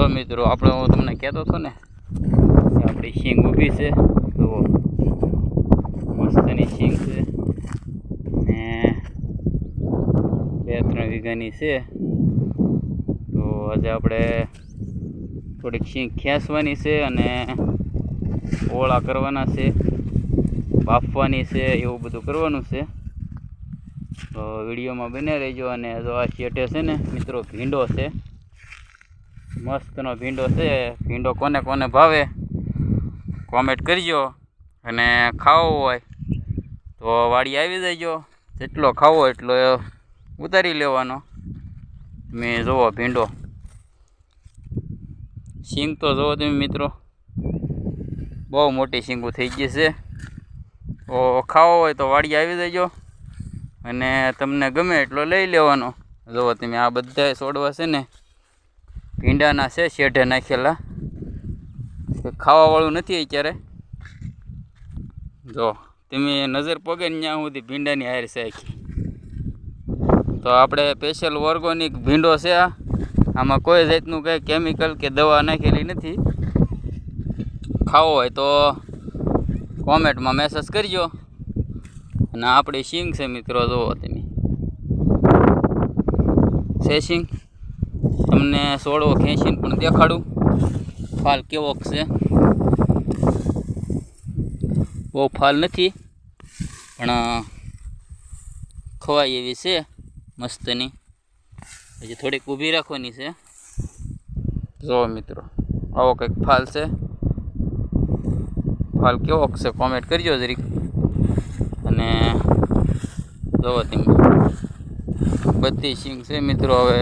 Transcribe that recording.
તો મિત્રો, આપણે હું તમને કહેતો હતો ને આપણી શીંગ ઊભી છે. જુઓ. મસ્તની શીંગ છે. ને બે ત્રણ વીઘાની છે. તો આજે આપણે થોડીક શીંગ ખેંચવાની છે અને ઓળા કરવાના છે, બાફવાની છે, એવું બધું કરવાનું છે. તો વિડીયોમાં બને રહેજો અને જો આ શેઠે છે ને, મિત્રો, ભીંડો છે મસ્તનો ભીંડો છે. ભીંડો કોને કોને ભાવે કોમેન્ટ કરજો અને ખાવો હોય તો વાડી આવી જજો. જેટલો ખાવો એટલો ઉતારી લેવાનો. મેં જુઓ ભીંડો. સિંગ તો જુઓ તમે મિત્રો. બહુ મોટી સિંગું થઈ ગઈ છે. તો ખાવો હોય તો વાડી આવી જજો. અને તમને ગમે એટલો લઈ લેવાનો. જુઓ તમે આ બધા છોડવા છે ને. ભીંડાના છે, શેઢે નાખેલા. ખાવાવાળું નથી અત્યારે. જો, તમે નજર પગે ત્યાં સુધી ભીંડાની હાર છે તો આપણે સ્પેશિયલ ઓર્ગોનિક ભીંડો છે આમાં કોઈ જાતનું કંઈ કેમિકલ કે દવા નાખેલી નથી. ખાવો હોય તો કોમેન્ટમાં મેસેજ કરજો. અને આપણી સિંગ છે મિત્રો, જુઓ તમે. છે શીંગ તમને સોળો ખેંચીને પણ દેખાડું. ફાલ કેવોક છે? બહુ ફાલ નથી, પણ ખવાય એવી છે મસ્તની. હજી થોડીક ઊભી રાખવાની છે. જો મિત્રો, આવો કંઈક ફાલ છે. ફાલ કેવોક છે કોમેન્ટ કરજો જરીક. અને જુઓ તમે. બધી સિંગ છે મિત્રો, હવે